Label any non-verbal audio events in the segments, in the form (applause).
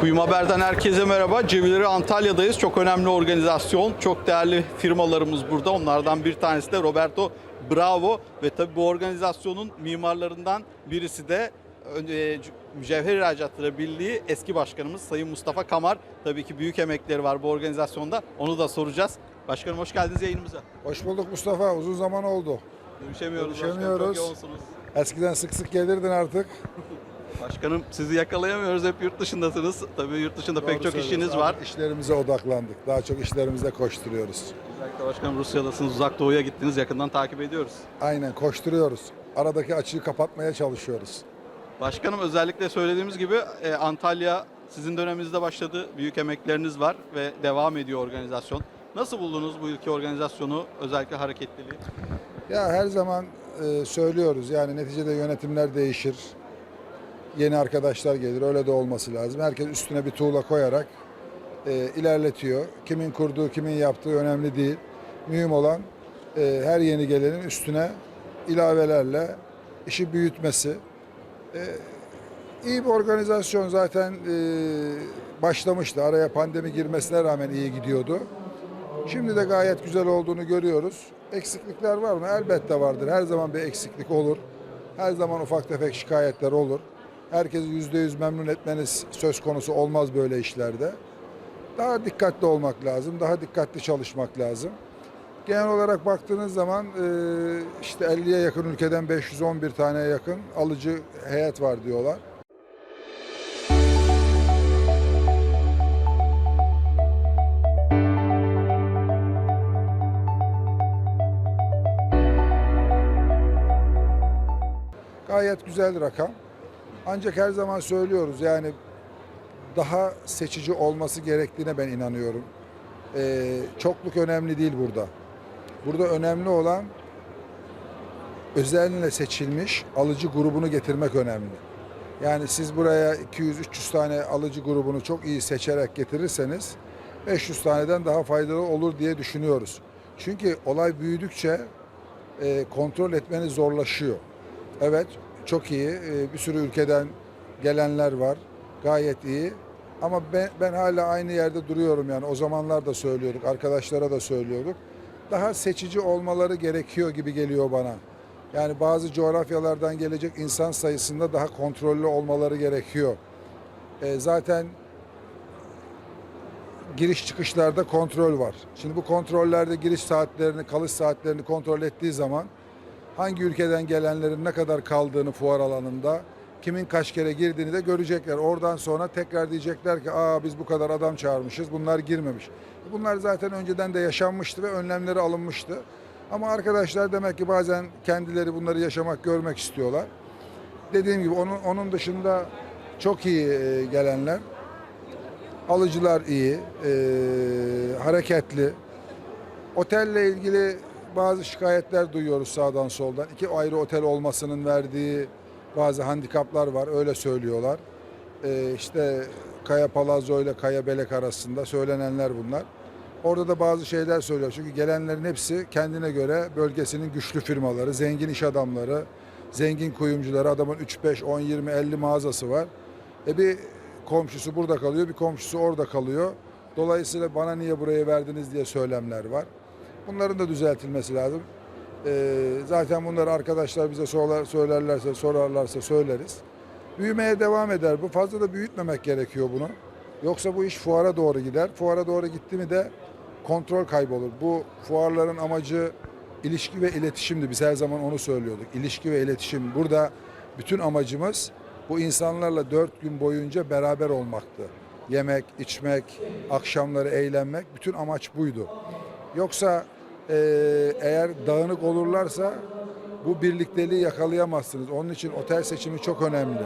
Kuyum Haber'den herkese merhaba. Cevileri Antalya'dayız. Çok önemli organizasyon. Çok değerli firmalarımız burada. Onlardan bir tanesi de Roberto Bravo. Ve tabii bu organizasyonun mimarlarından birisi de e, Mücevher İhracatları Birliği eski başkanımız Sayın Mustafa Kamar. Tabii ki büyük emekleri var bu organizasyonda. Onu da soracağız. Başkanım hoş geldiniz yayınımıza. Hoş bulduk Mustafa. Uzun zaman oldu. Görüşemiyoruz. başkanım. Görüşemiyoruz. Çok yoğunsunuz. Eskiden sık sık gelirdin artık. (laughs) Başkanım sizi yakalayamıyoruz. Hep yurt dışındasınız. Tabii yurt dışında pek Doğru çok söylüyorsun. işiniz var. İşlerimize odaklandık. Daha çok işlerimizde koşturuyoruz. Özellikle başkanım Rusya'dasınız. Uzak Doğu'ya gittiniz. Yakından takip ediyoruz. Aynen koşturuyoruz. Aradaki açığı kapatmaya çalışıyoruz. Başkanım özellikle söylediğimiz gibi e, Antalya sizin döneminizde başladı. Büyük emekleriniz var ve devam ediyor organizasyon. Nasıl buldunuz bu ülke organizasyonu, özellikle hareketliliği? Ya her zaman e, söylüyoruz yani neticede yönetimler değişir. Yeni arkadaşlar gelir. Öyle de olması lazım. Herkes üstüne bir tuğla koyarak e, ilerletiyor. Kimin kurduğu, kimin yaptığı önemli değil. Mühim olan e, her yeni gelenin üstüne ilavelerle işi büyütmesi. E, iyi bir organizasyon zaten e, başlamıştı. Araya pandemi girmesine rağmen iyi gidiyordu. Şimdi de gayet güzel olduğunu görüyoruz. Eksiklikler var mı? Elbette vardır. Her zaman bir eksiklik olur. Her zaman ufak tefek şikayetler olur. Herkesi yüzde yüz memnun etmeniz söz konusu olmaz böyle işlerde. Daha dikkatli olmak lazım. Daha dikkatli çalışmak lazım. Genel olarak baktığınız zaman e, işte 50'ye yakın ülkeden 511 taneye yakın alıcı heyet var diyorlar. Gayet güzel rakam. Ancak her zaman söylüyoruz yani daha seçici olması gerektiğine ben inanıyorum. Ee, çokluk önemli değil burada. Burada önemli olan özenle seçilmiş alıcı grubunu getirmek önemli. Yani siz buraya 200-300 tane alıcı grubunu çok iyi seçerek getirirseniz 500 taneden daha faydalı olur diye düşünüyoruz. Çünkü olay büyüdükçe e, kontrol etmeniz zorlaşıyor. Evet çok iyi. E, bir sürü ülkeden gelenler var. Gayet iyi. Ama ben, ben hala aynı yerde duruyorum yani. O zamanlar da söylüyorduk. Arkadaşlara da söylüyorduk. Daha seçici olmaları gerekiyor gibi geliyor bana. Yani bazı coğrafyalardan gelecek insan sayısında daha kontrollü olmaları gerekiyor. E, zaten giriş çıkışlarda kontrol var. Şimdi bu kontrollerde giriş saatlerini, kalış saatlerini kontrol ettiği zaman hangi ülkeden gelenlerin ne kadar kaldığını fuar alanında, kimin kaç kere girdiğini de görecekler. Oradan sonra tekrar diyecekler ki aa biz bu kadar adam çağırmışız, bunlar girmemiş. Bunlar zaten önceden de yaşanmıştı ve önlemleri alınmıştı. Ama arkadaşlar demek ki bazen kendileri bunları yaşamak, görmek istiyorlar. Dediğim gibi onun, onun dışında çok iyi e, gelenler. Alıcılar iyi, e, hareketli. Otelle ilgili bazı şikayetler duyuyoruz sağdan soldan. İki ayrı otel olmasının verdiği bazı handikaplar var, öyle söylüyorlar. E, işte Kaya Palazzo ile Kaya Belek arasında söylenenler bunlar. Orada da bazı şeyler söylüyor. Çünkü gelenlerin hepsi kendine göre bölgesinin güçlü firmaları, zengin iş adamları, zengin kuyumcuları. Adamın 3, 5, 10, 20, 50 mağazası var. E bir komşusu burada kalıyor, bir komşusu orada kalıyor. Dolayısıyla bana niye buraya verdiniz diye söylemler var. Bunların da düzeltilmesi lazım. Ee, zaten bunları arkadaşlar bize sorar- söylerlerse, sorarlarsa söyleriz. Büyümeye devam eder. Bu fazla da büyütmemek gerekiyor bunu. Yoksa bu iş fuara doğru gider. Fuara doğru gitti mi de kontrol kaybolur. Bu fuarların amacı ilişki ve iletişimdi. Biz her zaman onu söylüyorduk. İlişki ve iletişim. Burada bütün amacımız bu insanlarla dört gün boyunca beraber olmaktı. Yemek, içmek, akşamları eğlenmek. Bütün amaç buydu. Yoksa eee, eğer dağınık olurlarsa bu birlikteliği yakalayamazsınız. Onun için otel seçimi çok önemli.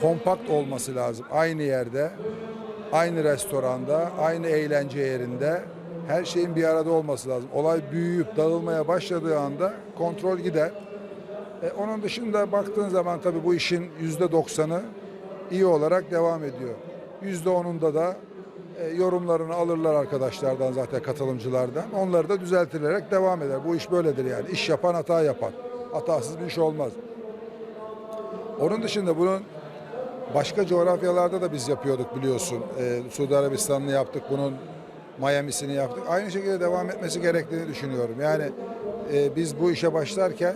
Kompakt olması lazım. Aynı yerde, aynı restoranda, aynı eğlence yerinde her şeyin bir arada olması lazım. Olay büyüyüp dağılmaya başladığı anda kontrol gider. E, onun dışında baktığın zaman tabii bu işin yüzde doksanı iyi olarak devam ediyor. Yüzde onunda da yorumlarını alırlar arkadaşlardan zaten katılımcılardan. Onları da düzeltilerek devam eder. Bu iş böyledir yani. İş yapan hata yapar. Hatasız bir iş olmaz. Onun dışında bunun Başka coğrafyalarda da biz yapıyorduk biliyorsun. Ee, Suudi Arabistan'ını yaptık, bunun Miami'sini yaptık. Aynı şekilde devam etmesi gerektiğini düşünüyorum. Yani e, biz bu işe başlarken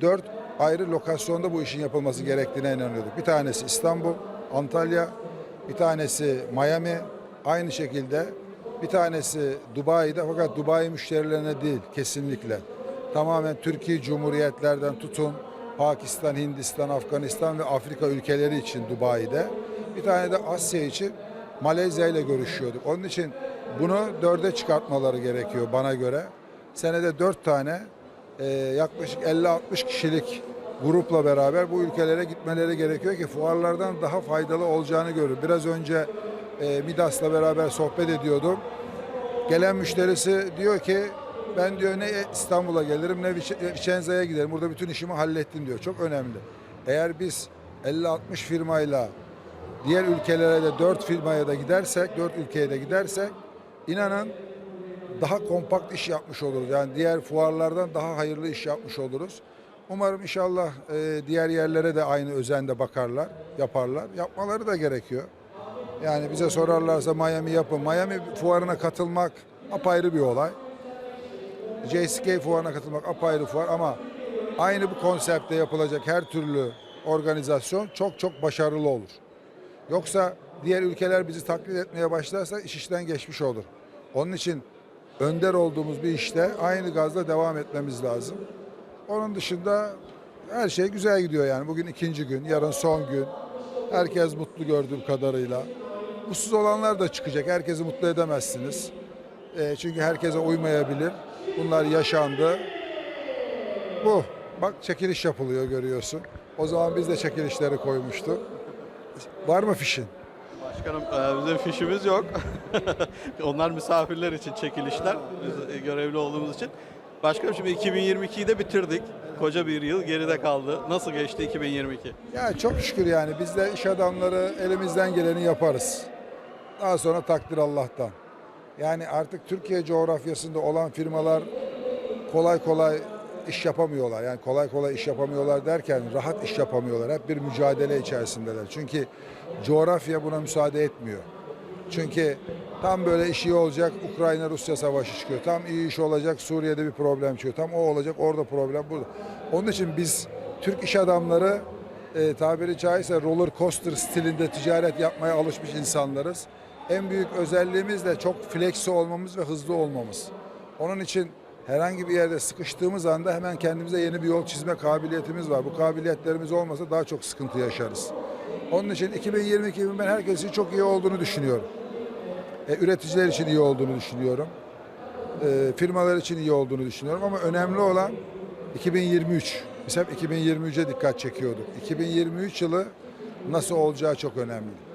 dört ayrı lokasyonda bu işin yapılması gerektiğine inanıyorduk. Bir tanesi İstanbul, Antalya, bir tanesi Miami, aynı şekilde bir tanesi Dubai'de fakat Dubai müşterilerine değil kesinlikle. Tamamen Türkiye Cumhuriyetlerden tutun Pakistan, Hindistan, Afganistan ve Afrika ülkeleri için Dubai'de. Bir tane de Asya için Malezya ile görüşüyorduk. Onun için bunu dörde çıkartmaları gerekiyor bana göre. Senede dört tane e, yaklaşık 50-60 kişilik grupla beraber bu ülkelere gitmeleri gerekiyor ki fuarlardan daha faydalı olacağını görür. Biraz önce e, Midas'la beraber sohbet ediyordum. Gelen müşterisi diyor ki ben diyor ne İstanbul'a gelirim ne Vic- Vicenza'ya giderim. Burada bütün işimi hallettim diyor. Çok önemli. Eğer biz 50-60 firmayla diğer ülkelere de 4 firmaya da gidersek, 4 ülkeye de gidersek inanın daha kompakt iş yapmış oluruz. Yani diğer fuarlardan daha hayırlı iş yapmış oluruz. Umarım inşallah e, diğer yerlere de aynı özende bakarlar, yaparlar. Yapmaları da gerekiyor. Yani bize sorarlarsa Miami yapın. Miami fuarına katılmak apayrı bir olay. JSK fuarına katılmak apayrı fuar ama aynı bu konsepte yapılacak her türlü organizasyon çok çok başarılı olur. Yoksa diğer ülkeler bizi taklit etmeye başlarsa iş işten geçmiş olur. Onun için önder olduğumuz bir işte aynı gazla devam etmemiz lazım. Onun dışında her şey güzel gidiyor yani. Bugün ikinci gün, yarın son gün. Herkes mutlu gördüğüm kadarıyla. Mutsuz olanlar da çıkacak. Herkesi mutlu edemezsiniz. E, çünkü herkese uymayabilir. Bunlar yaşandı. Bu. Bak çekiliş yapılıyor görüyorsun. O zaman biz de çekilişleri koymuştuk. Var mı fişin? Başkanım e, bizim fişimiz yok. (laughs) Onlar misafirler için çekilişler. Biz e, görevli olduğumuz için. Başkanım şimdi 2022'yi de bitirdik. Koca bir yıl geride kaldı. Nasıl geçti 2022? Ya çok şükür yani biz de iş adamları elimizden geleni yaparız. Daha sonra takdir Allah'tan. Yani artık Türkiye coğrafyasında olan firmalar kolay kolay iş yapamıyorlar. Yani kolay kolay iş yapamıyorlar derken rahat iş yapamıyorlar. Hep bir mücadele içerisindeler. Çünkü coğrafya buna müsaade etmiyor. Çünkü tam böyle iş iyi olacak Ukrayna-Rusya savaşı çıkıyor. Tam iyi iş olacak Suriye'de bir problem çıkıyor. Tam o olacak orada problem burada. Onun için biz Türk iş adamları e, tabiri caizse roller coaster stilinde ticaret yapmaya alışmış insanlarız. En büyük özelliğimiz de çok flexi olmamız ve hızlı olmamız. Onun için herhangi bir yerde sıkıştığımız anda hemen kendimize yeni bir yol çizme kabiliyetimiz var. Bu kabiliyetlerimiz olmasa daha çok sıkıntı yaşarız. Onun için 2022 yılının ben herkes çok iyi olduğunu düşünüyorum. E, üreticiler için iyi olduğunu düşünüyorum. E, firmalar için iyi olduğunu düşünüyorum ama önemli olan 2023. Biz hep 2023'e dikkat çekiyorduk. 2023 yılı nasıl olacağı çok önemli.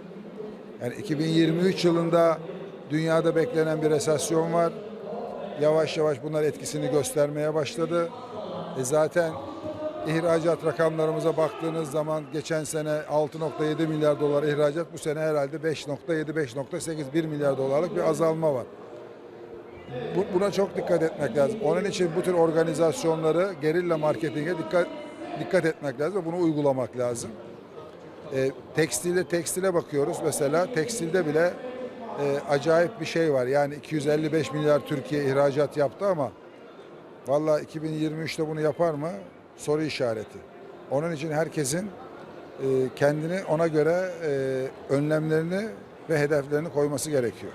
Yani 2023 yılında dünyada beklenen bir resesyon var. Yavaş yavaş bunlar etkisini göstermeye başladı. E zaten ihracat rakamlarımıza baktığınız zaman geçen sene 6.7 milyar dolar ihracat bu sene herhalde 5.7-5.8 1 milyar dolarlık bir azalma var. Bu- Buna çok dikkat etmek lazım. Onun için bu tür organizasyonları gerilla marketinge dikkat dikkat etmek lazım ve bunu uygulamak lazım. E, tekstile tekstile bakıyoruz mesela tekstilde bile e, acayip bir şey var. Yani 255 milyar Türkiye ihracat yaptı ama Vallahi 2023'te bunu yapar mı? Soru işareti. Onun için herkesin e, kendini ona göre e, önlemlerini ve hedeflerini koyması gerekiyor.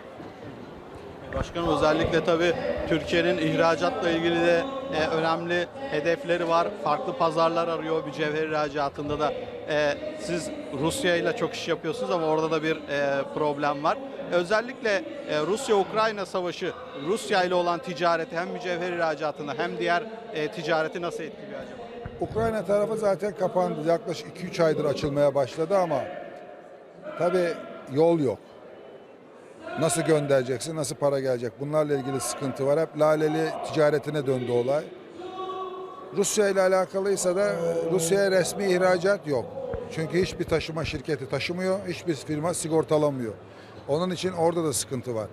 Başkanım özellikle tabii Türkiye'nin ihracatla ilgili de e, önemli hedefleri var. Farklı pazarlar arıyor bir cevher ihracatında da. E, siz Rusya ile çok iş yapıyorsunuz ama orada da bir e, problem var. Özellikle e, Rusya-Ukrayna savaşı Rusya ile olan ticareti hem mücevher ihracatını hem diğer e, ticareti nasıl etkiliyor acaba? Ukrayna tarafı zaten kapandı. Yaklaşık 2-3 aydır açılmaya başladı ama tabii yol yok. Nasıl göndereceksin, nasıl para gelecek? Bunlarla ilgili sıkıntı var. Hep laleli ticaretine döndü olay. Rusya ile alakalıysa da Rusya'ya resmi ihracat yok. Çünkü hiçbir taşıma şirketi taşımıyor, hiçbir firma sigortalamıyor. Onun için orada da sıkıntı var.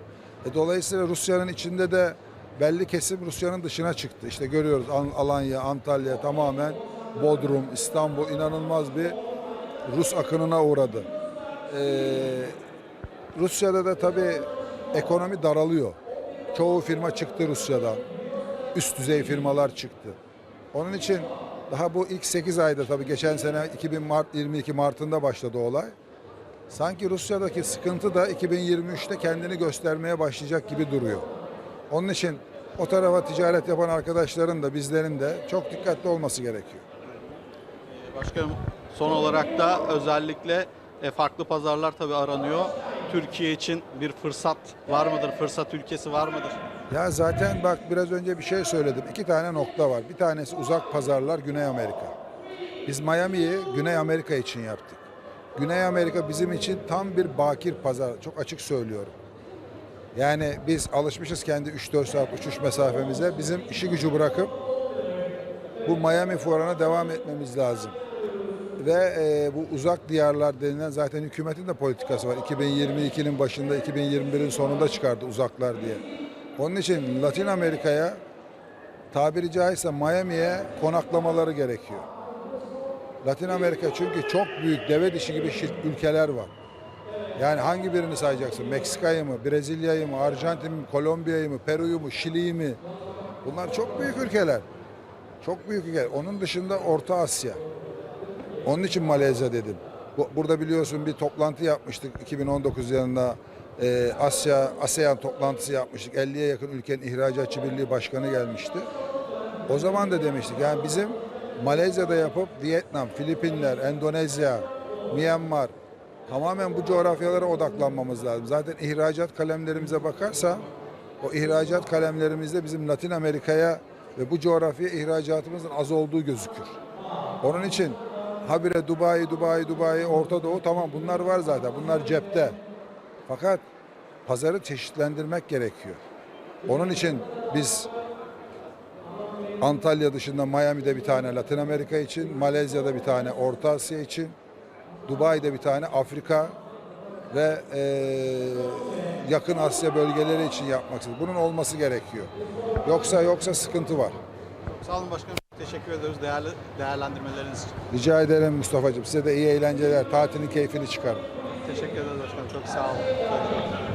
E, dolayısıyla Rusya'nın içinde de belli kesim Rusya'nın dışına çıktı. İşte görüyoruz An- Alanya, Antalya tamamen Bodrum, İstanbul inanılmaz bir Rus akınına uğradı. Ee, Rusya'da da tabii ekonomi daralıyor. Çoğu firma çıktı Rusya'dan. Üst düzey firmalar çıktı. Onun için daha bu ilk 8 ayda tabii geçen sene 2000 Mart 22 Mart'ında başladı olay. Sanki Rusya'daki sıkıntı da 2023'te kendini göstermeye başlayacak gibi duruyor. Onun için o tarafa ticaret yapan arkadaşların da bizlerin de çok dikkatli olması gerekiyor. Başkanım son olarak da özellikle e, farklı pazarlar tabii aranıyor. Türkiye için bir fırsat var mıdır? Fırsat ülkesi var mıdır? Ya zaten bak biraz önce bir şey söyledim. İki tane nokta var. Bir tanesi uzak pazarlar Güney Amerika. Biz Miami'yi Güney Amerika için yaptık. Güney Amerika bizim için tam bir bakir pazar. Çok açık söylüyorum. Yani biz alışmışız kendi 3-4 saat uçuş mesafemize. Bizim işi gücü bırakıp bu Miami fuarına devam etmemiz lazım. Ve e, bu uzak diyarlar denilen zaten hükümetin de politikası var. 2022'nin başında 2021'in sonunda çıkardı uzaklar diye. Onun için Latin Amerika'ya tabiri caizse Miami'ye konaklamaları gerekiyor. Latin Amerika çünkü çok büyük deve dişi gibi ülkeler var. Yani hangi birini sayacaksın? Meksika'yı mı, Brezilya'yı mı, Arjantin mi, Kolombiya'yı mı, Peru'yu mu, Şili'yi mi? Bunlar çok büyük ülkeler. Çok büyük ülkeler. Onun dışında Orta Asya. Onun için Malezya dedim. Bu- Burada biliyorsun bir toplantı yapmıştık 2019 yılında. Ee, Asya, ASEAN toplantısı yapmıştık. 50'ye yakın ülkenin ihracatçı birliği başkanı gelmişti. O zaman da demiştik yani bizim Malezya'da yapıp Vietnam, Filipinler, Endonezya, Myanmar tamamen bu coğrafyalara odaklanmamız lazım. Zaten ihracat kalemlerimize bakarsa o ihracat kalemlerimizde bizim Latin Amerika'ya ve bu coğrafyaya ihracatımızın az olduğu gözükür. Onun için habire Dubai, Dubai, Dubai, Orta Doğu tamam bunlar var zaten. Bunlar cepte. Fakat pazarı çeşitlendirmek gerekiyor. Onun için biz Antalya dışında Miami'de bir tane Latin Amerika için, Malezya'da bir tane Orta Asya için, Dubai'de bir tane Afrika ve eee, yakın Asya bölgeleri için yapmak istedik. Bunun olması gerekiyor. Yoksa yoksa sıkıntı var. Sağ olun başkanım. Teşekkür ediyoruz değerli değerlendirmeleriniz için. Rica ederim Mustafa'cığım. Size de iyi eğlenceler. Tatilin keyfini çıkarın. Teşekkür ederiz başkanım. Çok sağ olun.